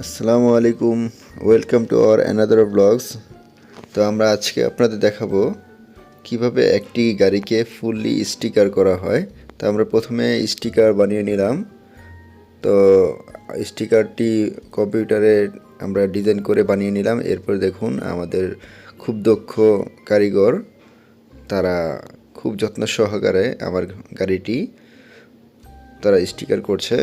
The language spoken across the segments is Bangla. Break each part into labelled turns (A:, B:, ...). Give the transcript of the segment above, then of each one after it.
A: আসসালামু আলাইকুম, welcome to our another blogs. তো আমরা আজকে আপনাদের দেখাবো কীভাবে একটি গাড়িকে ফুললি স্টিকার করা হয়। তো আমরা প্রথমে স্টিকার বানিয়ে নিলাম। তো স্টিকারটি কম্পিউটারে আমরা ডিজাইন করে বানিয়ে নিলাম। এরপর দেখুন, আমাদের খুব দক্ষ কারিগর, তারা খুব যত্ন সহকারে আমার গাড়িটি তারা স্টিকার করছে।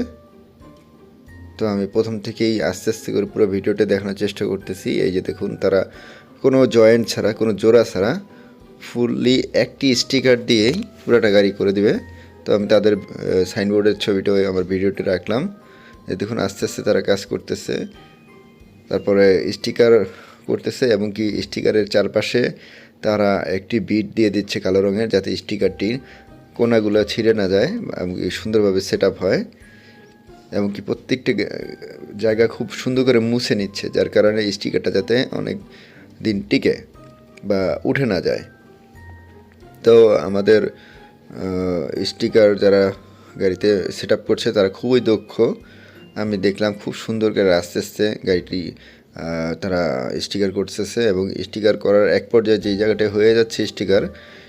A: তো আমি প্রথম থেকেই আস্তে আস্তে করে পুরো ভিডিওটা দেখানোর চেষ্টা করতেছি। এই যে দেখুন, তারা কোনো জয়েন্ট ছাড়া, কোনো জোড়া ছাড়া ফুললি একটি স্টিকার দিয়েই পুরোটা গাড়ি করে দিবে। তো আমি তাদের সাইনবোর্ডের ছবিটাও আমার ভিডিওতে রাখলাম। এই দেখুন, আস্তে আস্তে তারা কাজ করতেছে। তারপরে স্টিকার করতেছে এবং কি স্টিকারের চারপাশে তারা একটি বিট দিয়ে দিচ্ছে কালো রঙের, যাতে স্টিকারটির কোনাগুলো ছিঁড়ে না যায় এবং সুন্দরভাবে সেট হয়। এমনকি প্রত্যেকটি গা- জায়গা খুব সুন্দর করে মুছে নিচ্ছে, যার কারণে স্টিকারটা যাতে অনেক দিন টিকে বা উঠে না যায়। তো আমাদের স্টিকার যারা গাড়িতে সেট আপ করছে তারা খুবই দক্ষ। আমি দেখলাম খুব সুন্দর করে আস্তে আস্তে গাড়িটি তারা স্টিকার করতেছে এবং স্টিকার করার এক পর্যায়ে যেই জায়গাটায় হয়ে যাচ্ছে স্টিকার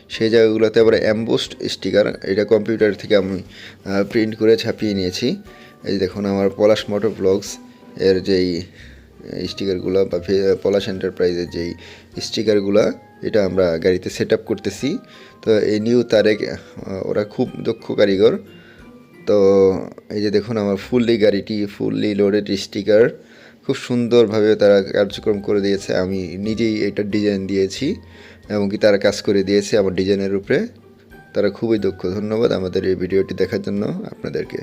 A: সেই জায়গাগুলোতে আবার অ্যাম্বোস্ট স্টিকার এটা কম্পিউটার থেকে আমি প্রিন্ট করে ছাপিয়ে নিয়েছি। এই দেখুন আমার পলাশ মোটর ব্লগস এর যেই স্টিকারগুলো বা পলাশ এন্টারপ্রাইজের যেই স্টিকারগুলো, এটা আমরা গাড়িতে সেট আপ করতেছি। তো এই নিউ তারেক ওরা খুব দক্ষ কারিগর। তো এই যে দেখুন আমার ফুললি গাড়িটি, ফুললি লোডেড স্টিকার। খুব সুন্দরভাবে তারা কার্যক্রম করে দিয়েছে। আমি নিজেই এটা ডিজাইন দিয়েছি এমনকি তারা কাজ করে দিয়েছে আমার ডিজাইনের উপরে। তারা খুবই দক্ষ। ধন্যবাদ আমাদের এই ভিডিওটি দেখার জন্য আপনাদেরকে।